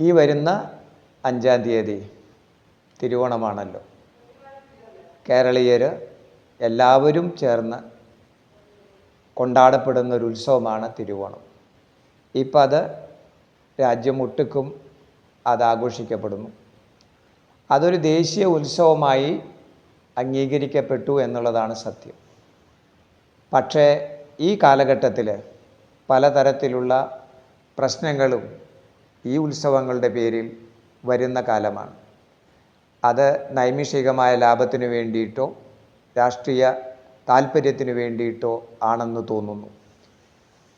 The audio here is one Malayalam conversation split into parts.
ഈ വരുന്ന അഞ്ചാം തീയതി തിരുവോണമാണല്ലോ. കേരളീയർ എല്ലാവരും ചേർന്ന് കൊണ്ടാടപ്പെടുന്ന ഒരു ഉത്സവമാണ് തിരുവോണം. ഇപ്പം അത് രാജ്യം ഒട്ടുക്കും അത് ആഘോഷിക്കപ്പെടുന്നു. അതൊരു ദേശീയ ഉത്സവമായി അംഗീകരിക്കപ്പെട്ടു എന്നുള്ളതാണ് സത്യം. പക്ഷേ ഈ കാലഘട്ടത്തിൽ പലതരത്തിലുള്ള പ്രശ്നങ്ങളും ഈ ഉത്സവങ്ങളുടെ പേരിൽ വരുന്ന കാലമാണ്. അത് നൈമിഷികമായ ലാഭത്തിനു വേണ്ടിയിട്ടോ രാഷ്ട്രീയ താല്പര്യത്തിനു വേണ്ടിയിട്ടോ ആണെന്ന് തോന്നുന്നു.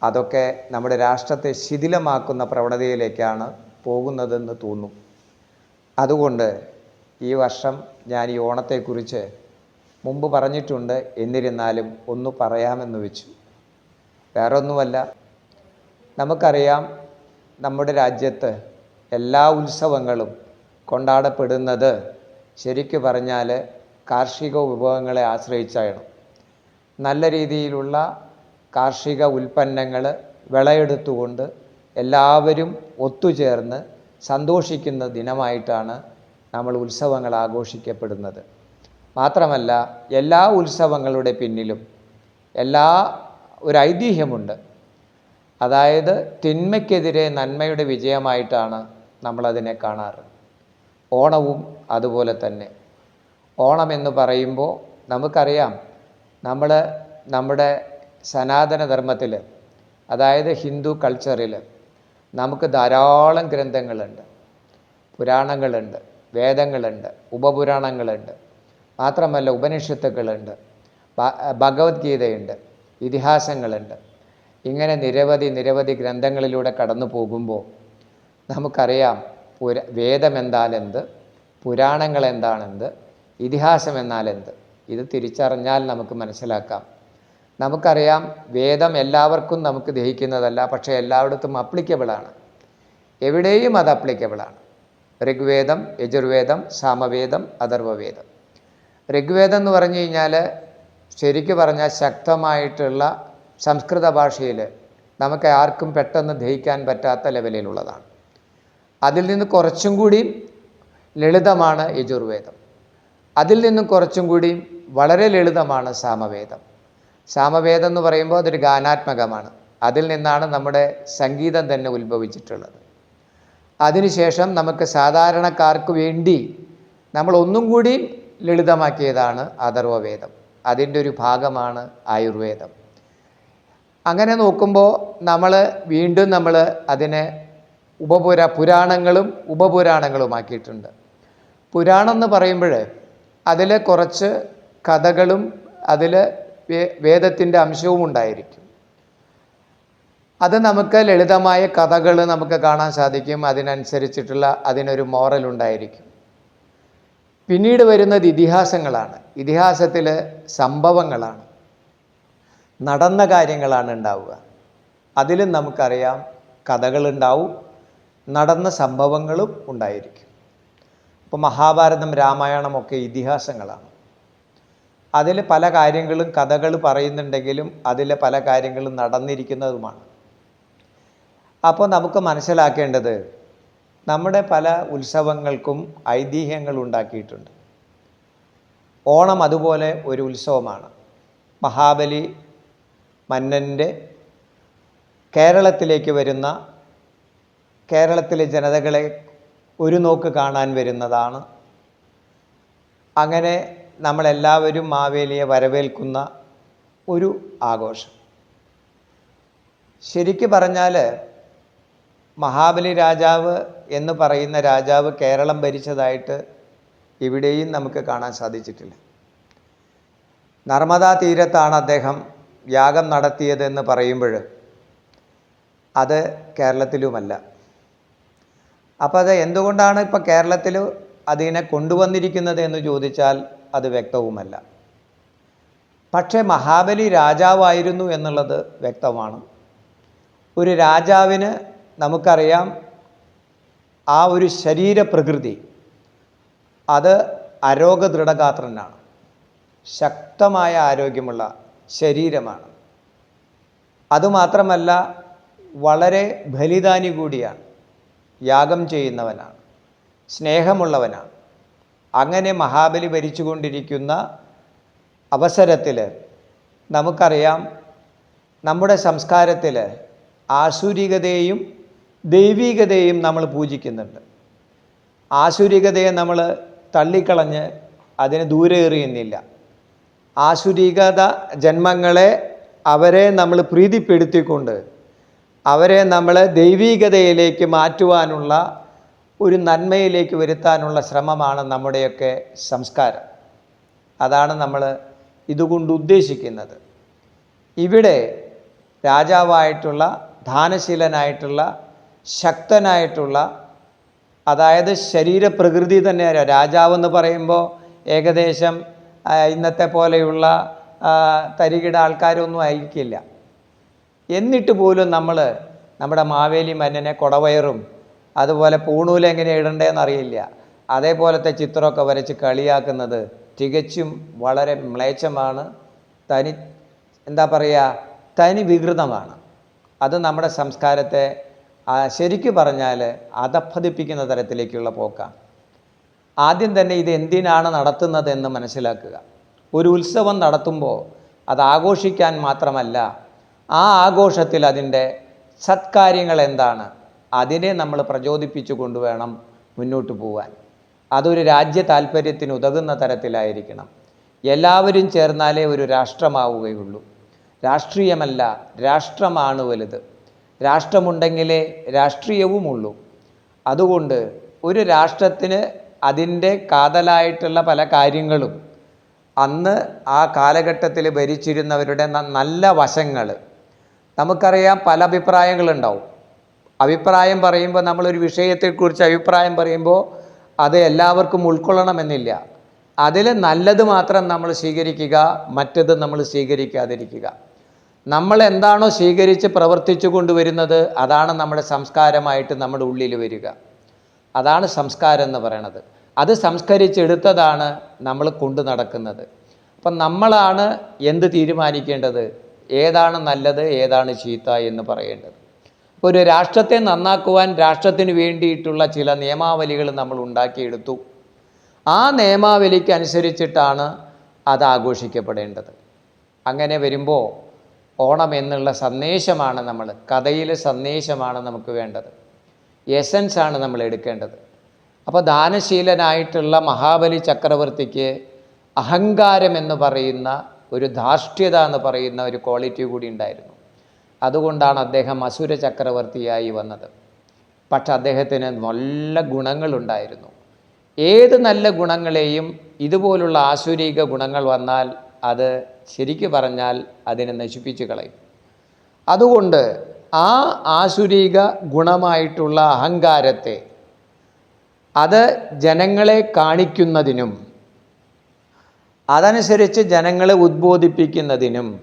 അതൊക്കെ നമ്മുടെ രാഷ്ട്രത്തെ ശിഥിലമാക്കുന്ന പ്രവണതയിലേക്കാണ് പോകുന്നതെന്ന് തോന്നും. അതുകൊണ്ട് ഈ വർഷം ഞാൻ ഈ ഓണത്തെക്കുറിച്ച് മുമ്പ് പറഞ്ഞിട്ടുണ്ട്. എന്നിരുന്നാലും ഒന്ന് പറയാമെന്ന് വെച്ചു. വേറൊന്നുമല്ല. നമുക്കറിയാം നമ്മുടെ രാജ്യത്ത് എല്ലാ ഉത്സവങ്ങളും കൊണ്ടാടപ്പെടുന്നത് ശരിക്കു പറഞ്ഞാൽ കാർഷിക വിഭവങ്ങളെ ആശ്രയിച്ചാണ്. നല്ല രീതിയിലുള്ള കാർഷിക ഉൽപ്പന്നങ്ങൾ വിളയെടുത്തുകൊണ്ട് എല്ലാവരും ഒത്തുചേർന്ന് സന്തോഷിക്കുന്ന ദിനമായിട്ടാണ് നമ്മൾ ഉത്സവങ്ങൾ ആഘോഷിക്കപ്പെടുന്നത്. മാത്രമല്ല എല്ലാ ഉത്സവങ്ങളുടെ പിന്നിലും എല്ലാ ഒരു ഐതിഹ്യമുണ്ട്. അതായത് തിന്മയ്ക്കെതിരെ നന്മയുടെ വിജയമായിട്ടാണ് നമ്മളതിനെ കാണാറ്. ഓണവും അതുപോലെ തന്നെ. ഓണം എന്ന് പറയുമ്പോൾ നമുക്കറിയാം നമ്മൾ നമ്മുടെ സനാതനധർമ്മത്തിൽ അതായത് ഹിന്ദു കൾച്ചറിൽ നമുക്ക് ധാരാളം ഗ്രന്ഥങ്ങളുണ്ട്. പുരാണങ്ങളുണ്ട് വേദങ്ങളുണ്ട് ഉപപുരാണങ്ങളുണ്ട്. മാത്രമല്ല ഉപനിഷത്തുക്കളുണ്ട് ഭഗവത്ഗീതയുണ്ട് ഇതിഹാസങ്ങളുണ്ട്. ഇങ്ങനെ നിരവധി നിരവധി ഗ്രന്ഥങ്ങളിലൂടെ കടന്നു പോകുമ്പോൾ നമുക്കറിയാം പുര വേദം എന്താലെന്ത് പുരാണങ്ങൾ എന്താണെന്ത് ഇതിഹാസം എന്നാലെന്ത് ഇത് തിരിച്ചറിഞ്ഞാൽ നമുക്ക് മനസ്സിലാക്കാം. നമുക്കറിയാം വേദം എല്ലാവർക്കും നമുക്ക് ദഹിക്കുന്നതല്ല പക്ഷേ എല്ലായിടത്തും അപ്ലിക്കബിളാണ്. എവിടെയും അത് അപ്ലിക്കബിളാണ്. ഋഗ്വേദം യജുർവേദം സാമവേദം അഥർവവേദം. ഋഗ്വേദം എന്ന് പറഞ്ഞു കഴിഞ്ഞാൽ ശരിക്കു പറഞ്ഞാൽ ശക്തമായിട്ടുള്ള സംസ്കൃത ഭാഷയിൽ നമുക്ക് ആർക്കും പെട്ടെന്ന് ദഹിക്കാൻ പറ്റാത്ത ലെവലിലുള്ളതാണ്. അതിൽ നിന്ന് കുറച്ചും കൂടി ലളിതമാണ് യജുർവേദം. അതിൽ നിന്നും കുറച്ചും കൂടി വളരെ ലളിതമാണ് സാമവേദം. സാമവേദം എന്ന് പറയുമ്പോൾ അതൊരു ഗാനാത്മകമാണ്. അതിൽ നിന്നാണ് നമ്മുടെ സംഗീതം തന്നെ ഉത്ഭവിച്ചിട്ടുള്ളത്. അതിനുശേഷം നമുക്ക് സാധാരണക്കാർക്ക് വേണ്ടി നമ്മൾ ഒന്നും കൂടി ലളിതമാക്കിയതാണ് അഥർവവേദം. അതിന്റെ ഒരു ഭാഗമാണ് ആയുർവേദം. അങ്ങനെ നോക്കുമ്പോൾ നമ്മൾ വീണ്ടും നമ്മൾ അതിനെ ഉപപുര പുരാണങ്ങളും ഉപപുരാണങ്ങളുമാക്കിയിട്ടുണ്ട്. പുരാണം എന്ന് പറയുമ്പോൾ അതിൽ കുറച്ച് കഥകളും അതിൽ വേദത്തിന്റെ അംശവും ഉണ്ടായിരിക്കും. അത് നമുക്ക് ലളിതമായ കഥകൾ നമുക്ക് കാണാൻ സാധിക്കും അതിനനുസരിച്ചിട്ടുള്ള അതിനൊരു മോറൽ ഉണ്ടായിരിക്കും. പിന്നീട് വരുന്നത് ഇതിഹാസങ്ങളാണ്. ഇതിഹാസത്തിൽ സംഭവങ്ങളാണ്. നടന്ന കാര്യങ്ങളാണ് ഉണ്ടാവുക. അതിലും നമുക്കറിയാം കഥകളുണ്ടാവും നടന്ന സംഭവങ്ങളും ഉണ്ടായിരിക്കും. ഇപ്പോൾ മഹാഭാരതം രാമായണമൊക്കെ ഇതിഹാസങ്ങളാണ്. അതിൽ പല കാര്യങ്ങളും കഥകൾ പറയുന്നുണ്ടെങ്കിലും അതിലെ പല കാര്യങ്ങളും നടന്നിരിക്കുന്നതുമാണ്. അപ്പോൾ നമുക്ക് മനസ്സിലാക്കേണ്ടത് നമ്മുടെ പല ഉത്സവങ്ങൾക്കും ഐതിഹ്യങ്ങൾ ഉണ്ടാക്കിയിട്ടുണ്ട്. ഓണം അതുപോലെ ഒരു ഉത്സവമാണ്. മഹാബലി മന്നന്റെ കേരളത്തിലേക്ക് വരുന്ന കേരളത്തിലെ ജനതകളെ ഒരു നോക്ക് കാണാൻ വരുന്നതാണ്. അങ്ങനെ നമ്മളെല്ലാവരും മാവേലിയെ വരവേൽക്കുന്ന ഒരു ആഘോഷം. ശരിക്ക് പറഞ്ഞാൽ മഹാബലി രാജാവ് എന്ന് പറയുന്ന രാജാവ് കേരളം ഭരിച്ചതായിട്ട് ഇവിടെയും നമുക്ക് കാണാൻ സാധിച്ചിട്ടില്ല. നർമ്മദാ തീരത്താണ് അദ്ദേഹം യാഗം നടത്തിയതെന്ന് പറയുമ്പോൾ അത് കേരളത്തിലുമല്ല. അപ്പോൾ അത് എന്തുകൊണ്ടാണ് ഇപ്പോൾ കേരളത്തിൽ അതിനെ കൊണ്ടുവന്നിരിക്കുന്നത് എന്ന് ചോദിച്ചാൽ അത് വ്യക്തവുമല്ല. പക്ഷേ മഹാബലി രാജാവായിരുന്നു എന്നുള്ളത് വ്യക്തമാണ്. ഒരു രാജാവിന് നമുക്കറിയാം ആ ഒരു ശരീരപ്രകൃതി അത് ആരോഗ്യ ദൃഢഗാത്രനാണ് ശക്തമായ ആരോഗ്യമുള്ള ശരീരമാണ്. അതുമാത്രമല്ല വളരെ ബലിദാനി കൂടിയാണ്. യാഗം ചെയ്യുന്നവനാണ്. സ്നേഹമുള്ളവനാണ്. അങ്ങനെ മഹാബലി ഭരിച്ചുകൊണ്ടിരിക്കുന്ന അവസരത്തിൽ നമുക്കറിയാം നമ്മുടെ സംസ്കാരത്തിൽ ആസുരികതയെയും ദൈവികതയെയും നമ്മൾ പൂജിക്കുന്നുണ്ട്. ആസുരികതയെ നമ്മൾ തള്ളിക്കളഞ്ഞ് അതിന് ദൂരെ എറിയുന്നില്ല. ആസുരികത ജന്മങ്ങളെ അവരെ നമ്മൾ പ്രീതിപ്പെടുത്തിക്കൊണ്ട് അവരെ നമ്മൾ ദൈവീകതയിലേക്ക് മാറ്റുവാനുള്ള ഒരു നന്മയിലേക്ക് വരുത്താനുള്ള ശ്രമമാണ് നമ്മുടെയൊക്കെ സംസ്കാരം. അതാണ് നമ്മൾ ഇതുകൊണ്ട് ഉദ്ദേശിക്കുന്നത്. ഇവിടെ രാജാവായിട്ടുള്ള ദാനശീലനായിട്ടുള്ള ശക്തനായിട്ടുള്ള അതായത് ശരീരപ്രകൃതി തന്നെ രാജാവെന്ന് പറയുമ്പോൾ ഏകദേശം ഇന്നത്തെ പോലെയുള്ള തരികിട ആൾക്കാരൊന്നും ആയിരിക്കില്ല. എന്നിട്ട് പോലും നമ്മൾ നമ്മുടെ മാവേലി മന്നനെ കൊടവയറും അതുപോലെ പൂണൂല എങ്ങനെ ഇടണ്ടേന്ന് അറിയില്ല. അതേപോലത്തെ ചിത്രമൊക്കെ വരച്ച് കളിയാക്കുന്നത് തികച്ചും വളരെ മ്ലേച്ഛമാണ്. തനി എന്താ പറയുക തനി വികൃതമാണ്. അത് നമ്മുടെ സംസ്കാരത്തെ ശരിക്കു പറഞ്ഞാൽ അധപ്പതിപ്പിക്കുന്ന തരത്തിലേക്കുള്ള പോക്കാണ്. ആദ്യം തന്നെ ഇത് എന്തിനാണ് നടത്തുന്നതെന്ന് മനസ്സിലാക്കുക. ഒരു ഉത്സവം നടത്തുമ്പോൾ അത് ആഘോഷിക്കാൻ മാത്രമല്ല ആ ആഘോഷത്തിൽ അതിന്റെ സത്കാര്യങ്ങൾ എന്താണ് അതിനെ നമ്മൾ പ്രചോദിപ്പിച്ചു കൊണ്ടുവേണം മുന്നോട്ട് പോകാൻ അതൊരു രാജ്യ താല്പര്യത്തിന് ഉതകുന്ന തരത്തിലായിരിക്കണം. എല്ലാവരും ചേർന്നാലേ ഒരു രാഷ്ട്രമാവുകയുള്ളൂ. രാഷ്ട്രീയമല്ല രാഷ്ട്രമാണ് വലുത്. രാഷ്ട്രമുണ്ടെങ്കിലേ രാഷ്ട്രീയവുമുള്ളൂ. അതുകൊണ്ട് ഒരു രാഷ്ട്രത്തിന് അതിന്റെ കാതലായിട്ടുള്ള പല കാര്യങ്ങളും അന്ന് ആ കാലഘട്ടത്തിൽ ഭരിച്ചിരുന്നവരുടെ നല്ല വശങ്ങൾ. നമുക്കറിയാം പല അഭിപ്രായങ്ങളുണ്ടാവും. അഭിപ്രായം പറയുമ്പോൾ നമ്മളൊരു വിഷയത്തെക്കുറിച്ച് അഭിപ്രായം പറയുമ്പോൾ അത് എല്ലാവർക്കും ഉൾക്കൊള്ളണമെന്നില്ല. അതിൽ നല്ലത് മാത്രം നമ്മൾ സ്വീകരിക്കുക മറ്റത് നമ്മൾ സ്വീകരിക്കാതിരിക്കുക. നമ്മൾ എന്താണോ സ്വീകരിച്ച് പ്രവർത്തിച്ചു കൊണ്ടുവരുന്നത് അതാണ് നമ്മുടെ സംസ്കാരമായിട്ട് നമ്മുടെ ഉള്ളിൽ വരിക. അതാണ് സംസ്കാരം എന്ന് പറയണത്. അത് സംസ്കരിച്ചെടുത്തതാണ് നമ്മൾ കൊണ്ടു നടക്കുന്നത്. അപ്പം നമ്മളാണ് എന്ത് തീരുമാനിക്കേണ്ടത്? ഏതാണ് നല്ലത് ഏതാണ് ചീത്ത എന്ന് പറയേണ്ടത്. ഇപ്പോൾ ഒരു രാഷ്ട്രത്തെ നന്നാക്കുവാൻ രാഷ്ട്രത്തിന് വേണ്ടിയിട്ടുള്ള ചില നിയമാവലികൾ നമ്മൾ ഉണ്ടാക്കിയെടുത്തു. ആ നിയമാവലിക്ക് അനുസരിച്ചിട്ടാണ് അത് ആഘോഷിക്കപ്പെടേണ്ടത്. അങ്ങനെ വരുമ്പോൾ ഓണം എന്നുള്ള സന്ദേശമാണ് നമ്മൾ കഥയിലെ സന്ദേശമാണ് നമുക്ക് വേണ്ടത്. എസൻസ് ആണ് നമ്മൾ എടുക്കേണ്ടത്. അപ്പോൾ ദാനശീലനായിട്ടുള്ള മഹാബലി ചക്രവർത്തിക്ക് അഹങ്കാരം എന്ന് പറയുന്ന ഒരു ധാർഷ്ട്യത എന്ന് പറയുന്ന ഒരു ക്വാളിറ്റി കൂടി ഉണ്ടായിരുന്നു. അതുകൊണ്ടാണ് അദ്ദേഹം അസുര ചക്രവർത്തിയായി വന്നത്. പക്ഷെ അദ്ദേഹത്തിന് നല്ല ഗുണങ്ങളുണ്ടായിരുന്നു. ഏത് നല്ല ഗുണങ്ങളെയും ഇതുപോലുള്ള ആസുരിക ഗുണങ്ങൾ വന്നാൽ അത് ശരിക്കു പറഞ്ഞാൽ അതിനെ നശിപ്പിച്ചു കളയും. അതുകൊണ്ട് ആ ആസുരിക ഗുണമായിട്ടുള്ള അഹങ്കാരത്തെ അത് ജനങ്ങളെ കാണിക്കുന്നതിനും അതനുസരിച്ച് ജനങ്ങളെ ഉദ്ബോധിപ്പിക്കുന്നതിനും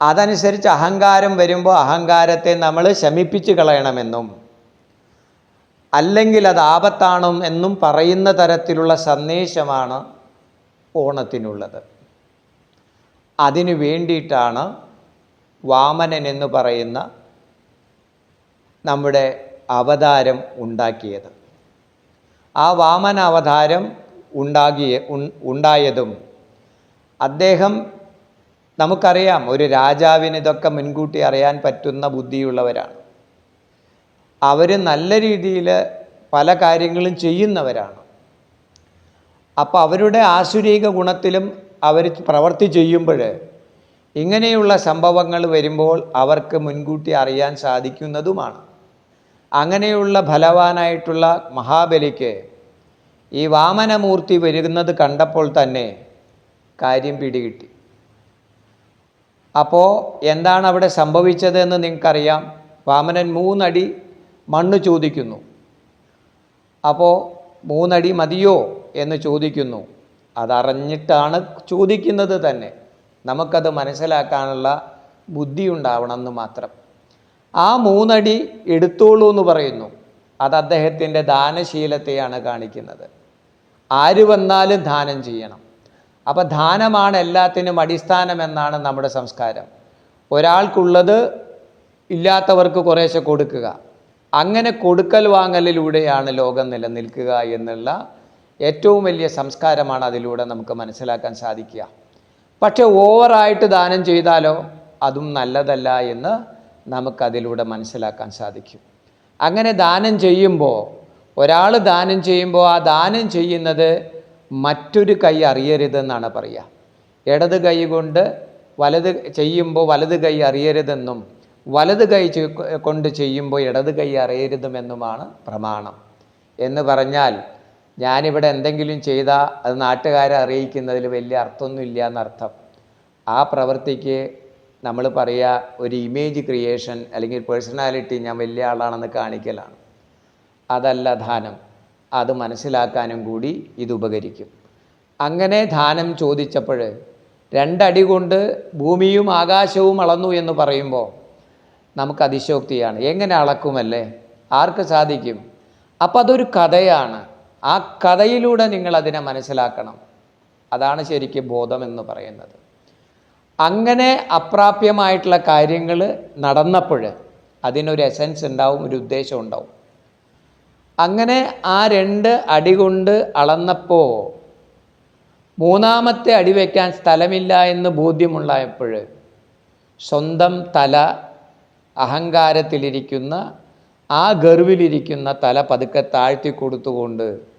അതനുസരിച്ച് അഹങ്കാരം വരുമ്പോൾ അഹങ്കാരത്തെ നമ്മൾ ശമിപ്പിച്ച് കളയണമെന്നും അല്ലെങ്കിൽ അത് ആപത്താണോ എന്നും പറയുന്ന തരത്തിലുള്ള സന്ദേശമാണ് ഓണത്തിനുള്ളത്. അതിനു വേണ്ടിയിട്ടാണ് വാമനൻ എന്ന് പറയുന്ന നമ്മുടെ അവതാരം ഉണ്ടാക്കിയത്. ആ വാമന അവതാരം ഉണ്ടാകിയ ഉണ്ടായതും അദ്ദേഹം നമുക്കറിയാം ഒരു രാജാവിന് ഇതൊക്കെ മുൻകൂട്ടി അറിയാൻ പറ്റുന്ന ബുദ്ധിയുള്ളവരാണ്. അവർ നല്ല രീതിയിൽ പല കാര്യങ്ങളും ചെയ്യുന്നവരാണ്. അപ്പോൾ അവരുടെ ആസുരീക ഗുണത്തിലും അവർ പ്രവർത്തി ചെയ്യുമ്പോൾ ഇങ്ങനെയുള്ള സംഭവങ്ങൾ വരുമ്പോൾ അവർക്ക് മുൻകൂട്ടി അറിയാൻ സാധിക്കുന്നതുമാണ്. അങ്ങനെയുള്ള ഫലവാനായിട്ടുള്ള മഹാബലിക്ക് ഈ വാമനമൂർത്തി വരുന്നത് കണ്ടപ്പോൾ തന്നെ കാര്യം പിടികിട്ടി. അപ്പോൾ എന്താണ് അവിടെ സംഭവിച്ചതെന്ന് നിങ്ങൾക്കറിയാം? വാമനൻ മൂന്നടി മണ്ണ് ചോദിക്കുന്നു. അപ്പോൾ മൂന്നടി മതിയോ എന്ന് ചോദിക്കുന്നു. അതറിഞ്ഞിട്ടാണ് ചോദിക്കുന്നത് തന്നെ. നമുക്കത് മനസ്സിലാക്കാനുള്ള ബുദ്ധി ഉണ്ടാവണം എന്ന് മാത്രം. ആ മൂന്നടി എടുത്തോളൂ എന്ന് പറയുന്നു. അത് അദ്ദേഹത്തിന്റെ ദാനശീലത്തെയാണ് കാണിക്കുന്നത്. ആര് വന്നാലും ദാനം ചെയ്യണം. അപ്പം ദാനമാണ് എല്ലാത്തിനും അടിസ്ഥാനം എന്നാണ് നമ്മുടെ സംസ്കാരം. ഒരാൾക്കുള്ളത് ഇല്ലാത്തവർക്ക് കുറേശ്ശെ കൊടുക്കുക. അങ്ങനെ കൊടുക്കൽ വാങ്ങലിലൂടെയാണ് ലോകം നിലനിൽക്കുക എന്നുള്ള ഏറ്റവും വലിയ സംസ്കാരമാണ് അതിലൂടെ നമുക്ക് മനസ്സിലാക്കാൻ സാധിക്കുക. പക്ഷെ ഓവറായിട്ട് ദാനം ചെയ്താലോ അതും നല്ലതല്ല എന്ന് നമുക്കതിലൂടെ മനസ്സിലാക്കാൻ സാധിക്കും. അങ്ങനെ ദാനം ചെയ്യുമ്പോൾ ഒരാൾ ദാനം ചെയ്യുമ്പോൾ ആ ദാനം ചെയ്യുന്നത് മറ്റൊരു കൈ അറിയരുതെന്നാണ് പറയുക. ഇടത് കൈ കൊണ്ട് വലത് ചെയ്യുമ്പോൾ വലത് കൈ അറിയരുതെന്നും വലത് കൈ കൊണ്ട് ചെയ്യുമ്പോൾ ഇടത് കൈ അറിയരുതുമെന്നുമാണ് പ്രമാണം. എന്ന് പറഞ്ഞാൽ ഞാനിവിടെ എന്തെങ്കിലും ചെയ്താൽ അത് നാട്ടുകാരെ അറിയിക്കുന്നതിൽ വലിയ അർത്ഥമൊന്നുമില്ല എന്നർത്ഥം. ആ പ്രവൃത്തിക്ക് നമ്മൾ പറയുക ഒരു ഇമേജ് ക്രിയേഷൻ അല്ലെങ്കിൽ പേഴ്സണാലിറ്റി ഞാൻ വലിയ ആളാണെന്ന് കാണിക്കലാണ്. അതല്ല ധാനം. അത് മനസ്സിലാക്കാനും കൂടി ഇത് ഉപകരിക്കും. അങ്ങനെ ധാനം ചോദിച്ചപ്പോൾ രണ്ടടി കൊണ്ട് ഭൂമിയും ആകാശവും അളന്നു എന്ന് പറയുമ്പോൾ നമുക്ക് അതിശോക്തിയാണ് എങ്ങനെ അളക്കുമല്ലേ? ആർക്ക് സാധിക്കും? അപ്പം അതൊരു കഥയാണ്. ആ കഥയിലൂടെ നിങ്ങൾ അതിനെ മനസ്സിലാക്കണം. അതാണ് ശരിക്കും ബോധം എന്ന് പറയുന്നത്. അങ്ങനെ അപ്രാപ്യമായിട്ടുള്ള കാര്യങ്ങൾ നടന്നപ്പോൾ അതിനൊരു എസൻസ് ഉണ്ടാവും ഒരു ഉദ്ദേശം ഉണ്ടാവും. അങ്ങനെ ആ രണ്ട് അടി കൊണ്ട് അളന്നപ്പോൾ മൂന്നാമത്തെ അടി വയ്ക്കാൻ സ്ഥലമില്ല എന്ന് ബോധ്യമുള്ളപ്പോൾ സ്വന്തം തല അഹങ്കാരത്തിലിരിക്കുന്ന ആ ഗർവിലിരിക്കുന്ന തല പതുക്കെ താഴ്ത്തി കൊടുത്തുകൊണ്ട്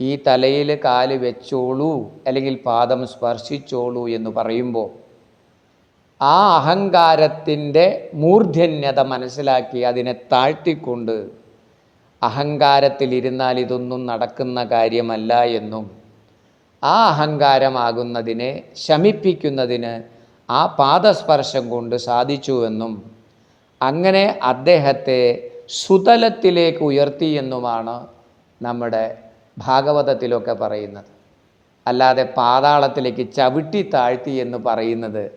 ഈ തലയിൽ കാൽ വെച്ചോളൂ അല്ലെങ്കിൽ പാദം സ്പർശിച്ചോളൂ എന്ന് പറയുമ്പോൾ ആ അഹങ്കാരത്തിന്റെ മൂർധന്യത മനസ്സിലാക്കി അതിനെ താഴ്ത്തിക്കൊണ്ട് അഹങ്കാരത്തിലിരുന്നാൽ ഇതൊന്നും നടക്കുന്ന കാര്യമല്ല എന്നും ആ അഹങ്കാരമാകുന്നതിനെ ശമിപ്പിക്കുന്നതിന് ആ പാദസ്പർശം കൊണ്ട് സാധിച്ചുവെന്നും അങ്ങനെ അദ്ദേഹത്തെ സുതലത്തിലേക്ക് ഉയർത്തിയെന്നുമാണ് നമ്മുടെ ഭാഗവതത്തിലൊക്കെ പറയുന്നത്. അല്ലാതെ പാതാളത്തിലേക്ക് ചവിട്ടി താഴ്ത്തി എന്ന് പറയുന്നത്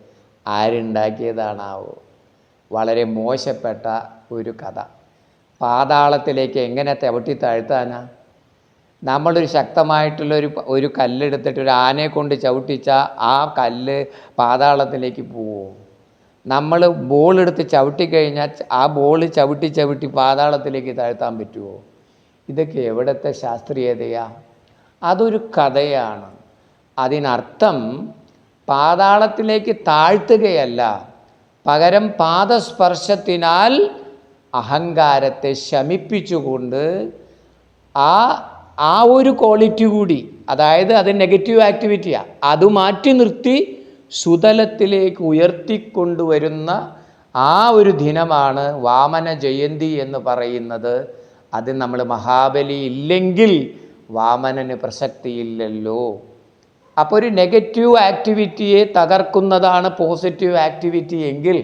ആരുണ്ടാക്കിയതാണാവോ? വളരെ മോശപ്പെട്ട ഒരു കഥ. പാതാളത്തിലേക്ക് എങ്ങനെ ചവിട്ടി താഴ്ത്താനാ? നമ്മളൊരു ശക്തമായിട്ടുള്ളൊരു ഒരു കല്ലെടുത്തിട്ട് ഒരു ആനയെ കൊണ്ട് ചവിട്ടിച്ചാൽ ആ കല്ല് പാതാളത്തിലേക്ക് പോവും? നമ്മൾ ബോളെടുത്ത് ചവിട്ടിക്കഴിഞ്ഞാൽ ച- ആ ബോൾ ചവിട്ടി ചവിട്ടി പാതാളത്തിലേക്ക് താഴ്ത്താൻ പറ്റുമോ ഇതൊക്കെ എവിടത്തെ ശാസ്ത്രീയതയാ? അതൊരു കഥയാണ്. അതിനർത്ഥം പാതാളത്തിലേക്ക് താഴ്ത്തുകയല്ല പകരം പാദസ്പർശത്തിനാൽ അഹങ്കാരത്തെ ശമിപ്പിച്ചുകൊണ്ട് ആ ആ ഒരു ക്വാളിറ്റി കൂടി അതായത് അത് നെഗറ്റീവ് ആക്ടിവിറ്റിയാണ് അത് മാറ്റി നിർത്തി സുതലത്തിലേക്ക് ഉയർത്തിക്കൊണ്ടുവരുന്ന ആ ഒരു ദിനമാണ് വാമന ജയന്തി എന്ന് പറയുന്നത്. അത് നമ്മൾ മഹാബലി ഇല്ലെങ്കിൽ വാമനന് പ്രസക്തിയില്ലല്ലോ. അപ്പോൾ ഒരു നെഗറ്റീവ് ആക്ടിവിറ്റിയെ തകർക്കുന്നതാണ് പോസിറ്റീവ് ആക്ടിവിറ്റി എങ്കിൽ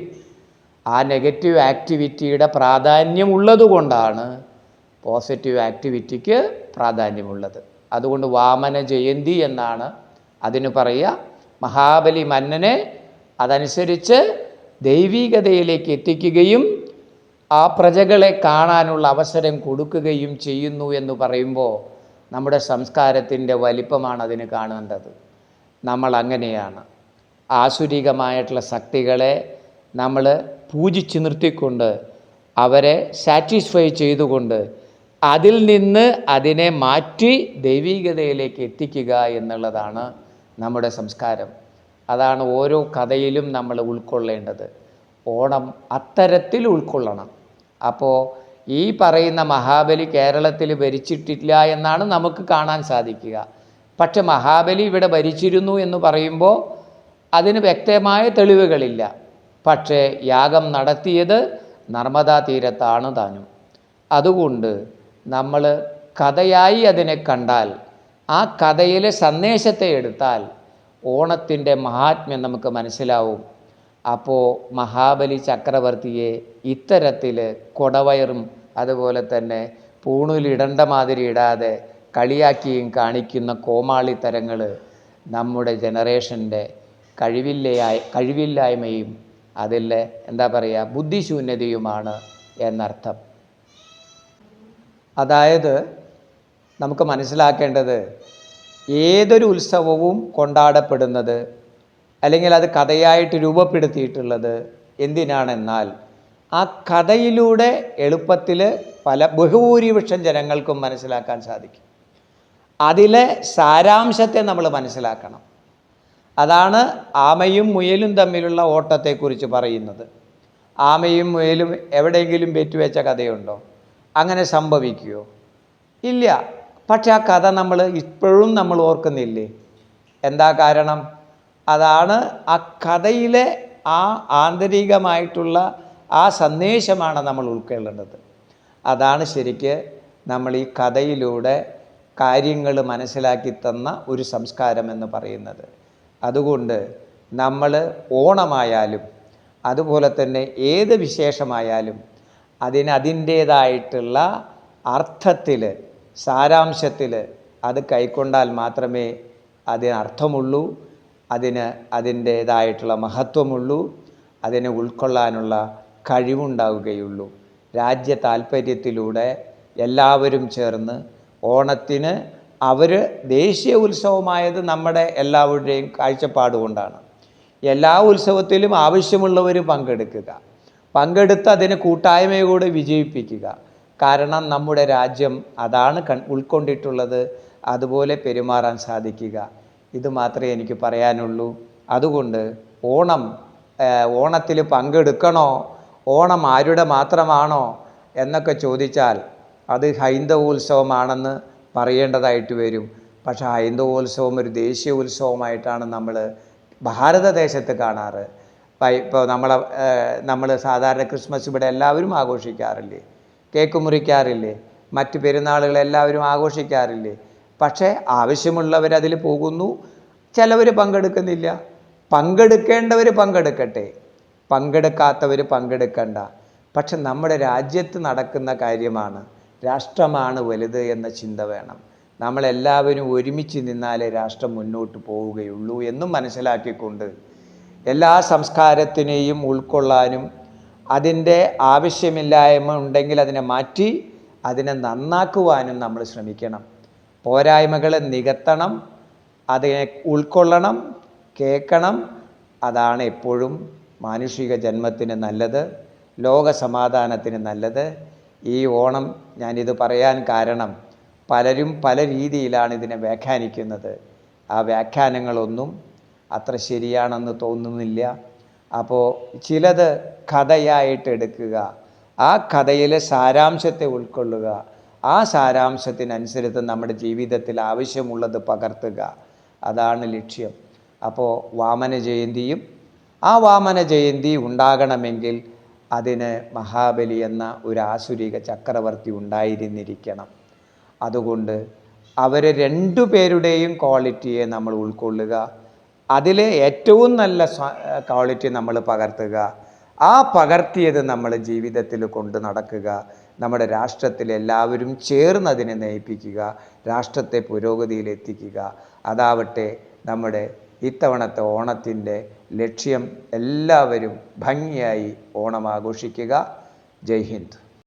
ആ നെഗറ്റീവ് ആക്ടിവിറ്റിയുടെ പ്രാധാന്യമുള്ളത് കൊണ്ടാണ് പോസിറ്റീവ് ആക്ടിവിറ്റിക്ക് പ്രാധാന്യമുള്ളത്. അതുകൊണ്ട് വാമന ജയന്തി എന്നാണ് അതിന് പറയുക. മഹാബലി മന്നനെ അതനുസരിച്ച് ദൈവികതയിലേക്ക് എത്തിക്കുകയും ആ പ്രജകളെ കാണാനുള്ള അവസരം കൊടുക്കുകയും ചെയ്യുന്നു എന്ന് പറയുമ്പോൾ നമ്മുടെ സംസ്കാരത്തിന്റെ വലിപ്പമാണ് അതിന് കാണേണ്ടത്. നമ്മൾ അങ്ങനെയാണ്. ആസുരികമായിട്ടുള്ള ശക്തികളെ നമ്മൾ പൂജിച്ച് നിർത്തിക്കൊണ്ട് അവരെ സാറ്റിസ്ഫൈ ചെയ്തുകൊണ്ട് അതിൽ നിന്ന് അതിനെ മാറ്റി ദൈവീകതയിലേക്ക് എത്തിക്കുക എന്നുള്ളതാണ് നമ്മുടെ സംസ്കാരം. അതാണ് ഓരോ കഥയിലും നമ്മൾ ഉൾക്കൊള്ളേണ്ടത്. ഓണം അത്തരത്തിൽ ഉൾക്കൊള്ളണം. അപ്പോൾ ഈ പറയുന്ന മഹാബലി കേരളത്തിൽ ഭരിച്ചിട്ടില്ല എന്നാണ് നമുക്ക് കാണാൻ സാധിക്കുക. പക്ഷെ മഹാബലി ഇവിടെ ഭരിച്ചിരുന്നു എന്ന് പറയുമ്പോൾ അതിന് വ്യക്തമായ തെളിവുകളില്ല. പക്ഷേ യാഗം നടത്തിയത് നർമ്മദാ തീരത്താണ് താനും. അതുകൊണ്ട് നമ്മൾ കഥയായി അതിനെ കണ്ടാൽ ആ കഥയിലെ സന്ദേശത്തെ എടുത്താൽ ഓണത്തിന്റെ മഹാത്മ്യം നമുക്ക് മനസ്സിലാവും. അപ്പോൾ മഹാബലി ചക്രവർത്തിയെ ഇത്തരത്തിൽ കൊടവയറും അതുപോലെ തന്നെ പൂണൂലിടേണ്ട മാതിരി ഇടാതെ കളിയാക്കിയും കാണിക്കുന്ന കോമാളിത്തരങ്ങൾ നമ്മുടെ ജനറേഷന്റെ കഴിവില്ലയായ കഴിവില്ലായ്മയും അതിൽ എന്താ പറയുക ബുദ്ധിശൂന്യതയുമാണ് എന്നർത്ഥം. അതായത് നമുക്ക് മനസ്സിലാക്കേണ്ടത് ഏതൊരു ഉത്സവവും കൊണ്ടാടപ്പെടുന്നത് അല്ലെങ്കിൽ അത് കഥയായിട്ട് രൂപപ്പെടുത്തിയിട്ടുള്ളത് എന്തിനാണെന്നാൽ ആ കഥയിലൂടെ എളുപ്പത്തിൽ പല ബഹുഭൂരിപക്ഷം ജനങ്ങൾക്കും മനസ്സിലാക്കാൻ സാധിക്കും. അതിലെ സാരാംശത്തെ നമ്മൾ മനസ്സിലാക്കണം. അതാണ് ആമയും മുയലും തമ്മിലുള്ള ഓട്ടത്തെക്കുറിച്ച് പറയുന്നത്. ആമയും മുയലും എവിടെയെങ്കിലും വെച്ച കഥയുണ്ടോ? അങ്ങനെ സംഭവിക്കുമോ ഇല്ല. പക്ഷെ ആ കഥ നമ്മൾ ഇപ്പോഴും നമ്മൾ ഓർക്കുന്നില്ലേ? എന്താ കാരണം? അതാണ് ആ കഥയിലെ ആ ആന്തരികമായിട്ടുള്ള ആ സന്ദേശമാണ് നമ്മൾ ഉൾക്കൊള്ളേണ്ടത്. അതാണ് ശരിക്ക് നമ്മൾ ഈ കഥയിലൂടെ കാര്യങ്ങൾ മനസ്സിലാക്കി തന്ന ഒരു സംസ്കാരം എന്ന് പറയുന്നത്. അതുകൊണ്ട് നമ്മൾ ഓണമായാലും അതുപോലെ തന്നെ ഏത് വിശേഷമായാലും അതിന് അതിന്റേതായിട്ടുള്ള അർത്ഥത്തിൽ സാരാംശത്തിൽ അത് കൈക്കൊണ്ടാൽ മാത്രമേ അതിന് അർത്ഥമുള്ളൂ. അതിന് അതിന്റേതായിട്ടുള്ള മഹത്വമുള്ളൂ അതിനെ ഉൾക്കൊള്ളാനുള്ള കഴിവുണ്ടാവുകയുള്ളൂ. രാജ്യ താല്പര്യത്തിലൂടെ എല്ലാവരും ചേർന്ന് ഓണത്തിന് അവർ ദേശീയ ഉത്സവമായത് നമ്മുടെ എല്ലാവരുടെയും കാഴ്ചപ്പാട് കൊണ്ടാണ്. എല്ലാ ഉത്സവത്തിലും ആവശ്യമുള്ളവർ പങ്കെടുക്കുക. പങ്കെടുത്ത് അതിനെ കൂട്ടായ്മയോടെ വിജയിപ്പിക്കുക. കാരണം നമ്മുടെ രാജ്യം അതാണ് ഉൾക്കൊണ്ടിട്ടുള്ളത്. അതുപോലെ പെരുമാറാൻ സാധിക്കുക. ഇത് മാത്രമേ എനിക്ക് പറയാനുള്ളൂ. അതുകൊണ്ട് ഓണം ഓണത്തിൽ പങ്കെടുക്കണോ? ഓണം ആരുടെ മാത്രമാണോ? എന്നൊക്കെ ചോദിച്ചാൽ അത് ഹൈന്ദവ ഉത്സവമാണെന്ന് പറയേണ്ടതായിട്ട് വരും. പക്ഷേ ഹൈന്ദവോത്സവം ഒരു ദേശീയ ഉത്സവമായിട്ടാണ് നമ്മൾ ഭാരതദേശത്ത് കാണാറ്. ഇപ്പോൾ നമ്മളെ നമ്മൾ സാധാരണ ക്രിസ്മസ് ഇവിടെ എല്ലാവരും ആഘോഷിക്കാറില്ലേ? കേക്ക് മുറിക്കാറില്ലേ? മറ്റ് പെരുന്നാളുകൾ എല്ലാവരും ആഘോഷിക്കാറില്ലേ? പക്ഷേ ആവശ്യമുള്ളവരതിൽ പോകുന്നു. ചിലവർ പങ്കെടുക്കുന്നില്ല. പങ്കെടുക്കേണ്ടവർ പങ്കെടുക്കട്ടെ. പങ്കെടുക്കാത്തവർ പങ്കെടുക്കണ്ട. പക്ഷെ നമ്മുടെ രാജ്യത്ത് നടക്കുന്ന കാര്യമാണ് രാഷ്ട്രമാണ് വലുത് എന്ന ചിന്ത വേണം. നമ്മളെല്ലാവരും ഒരുമിച്ച് നിന്നാലേ രാഷ്ട്രം മുന്നോട്ട് പോവുകയുള്ളൂ എന്നും മനസ്സിലാക്കിക്കൊണ്ട് എല്ലാ സംസ്കാരത്തിനെയും ഉൾക്കൊള്ളാനും അതിന്റെ ആവശ്യമില്ലായ്മ ഉണ്ടെങ്കിൽ അതിനെ മാറ്റി അതിനെ നന്നാക്കുവാനും നമ്മൾ ശ്രമിക്കണം. പോരായ്മകളെ നികത്തണം അതിനെ ഉൾക്കൊള്ളണം കേൾക്കണം. അതാണ് എപ്പോഴും മാനുഷിക ജന്മത്തിന് നല്ലത് ലോക സമാധാനത്തിന് നല്ലത്. ഈ ഓണം ഞാനിത് പറയാൻ കാരണം പലരും പല രീതിയിലാണ് ഇതിനെ വ്യാഖ്യാനിക്കുന്നത്. ആ വ്യാഖ്യാനങ്ങളൊന്നും അത്ര ശരിയാണെന്ന് തോന്നുന്നില്ല. അപ്പോൾ ചിലത് കഥയായിട്ട് എടുക്കുക. ആ കഥയിലെ സാരാംശത്തെ ഉൾക്കൊള്ളുക. ആ സാരാംശത്തിനനുസരിച്ച് നമ്മുടെ ജീവിതത്തിൽ ആവശ്യമുള്ളത് പകർത്തുക. അതാണ് ലക്ഷ്യം. അപ്പോൾ വാമന ജയന്തിയും ആ വാമന ജയന്തി ഉണ്ടാകണമെങ്കിൽ അതിന് മഹാബലി എന്ന ഒരു ആസുരിക ചക്രവർത്തി ഉണ്ടായിരുന്നിരിക്കണം. അതുകൊണ്ട് അവർ രണ്ടു പേരുടെയും ക്വാളിറ്റിയെ നമ്മൾ ഉൾക്കൊള്ളുക. അതിൽ ഏറ്റവും നല്ല ക്വാളിറ്റി നമ്മൾ പകർത്തുക. ആ പകർത്തിയത് നമ്മൾ ജീവിതത്തിൽ കൊണ്ട് നടക്കുക. നമ്മുടെ രാഷ്ട്രത്തിൽ എല്ലാവരും ചേർന്ന് അതിനെ നയിപ്പിക്കുക രാഷ്ട്രത്തെ പുരോഗതിയിലെത്തിക്കുക. അതാവട്ടെ നമ്മുടെ ഇത്തവണത്തെ ഓണത്തിന്റെ ലക്ഷ്യം എല്ലാവരും ഭംഗിയായി ഓണം ആഘോഷിക്കുക. ജയ് ഹിന്ദ്.